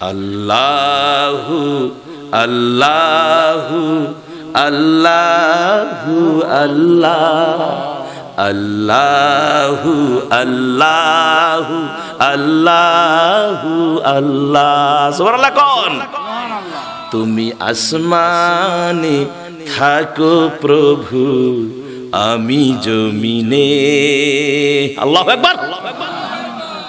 আল্লাহু আল্লাহু আল্লাহু, আল্লাহ, আল্লাহু আল্লাহু আল্লাহু, আল্লাহ। সুবহানাল্লাহ কোন? তুমি আসমানে থাকো প্রভু, আমি জমিনে। আল্লাহ একবার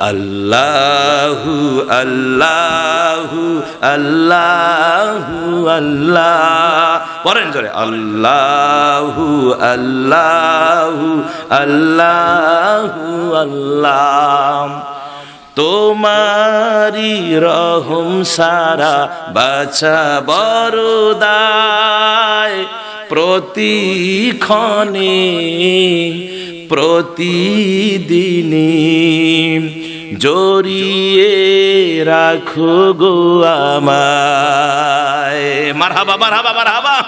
আল্লাহু আল্লাহু আল্লাহু, আল্লাহ। পড়েন জোরে, আল্লাহু আল্লাহু আল্লাহু, আল্লাহ। তোমারি রহম সারা বাছা বরদায়। প্রতিক্ষণে প্রতিদিনে জড়িয়ে রাখো গো আমায়। মারহাবা মারহাবা মারহাবা।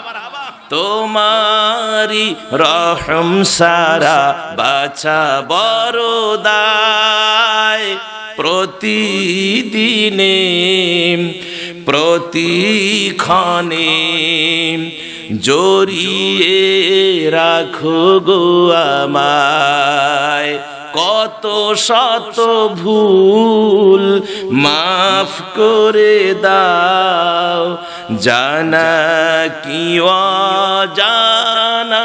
তোমারি রহম সারা বাছা বরদায়। প্রতিদিনে, প্রতিক্ষণে জড়িয়ে রাখো গো আমায়। কত শত ভুল মাফ করে দাও জানা কি জানা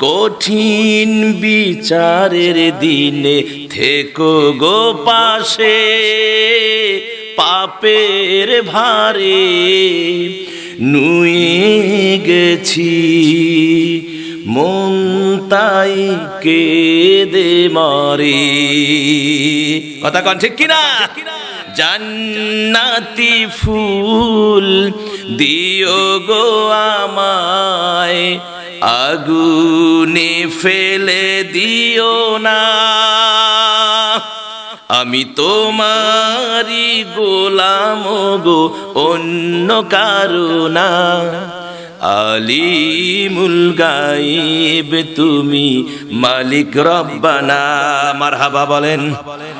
কঠিন বিচারের দিনে থেকো গো পাশে, পাপের ভারে নুয়ে গেছি। মন তাই কেঁদে মরে। কথা কন, ঠিক কিনা? জান্নাতি ফুল দিও গো আমায়। আগুনে ফেলে দিও না। আমি তোমারি গোলাম গো, অন্য কারণা আলিমুল গাইব তুমি মালিক রব্বানা। মারহাবা বলেন।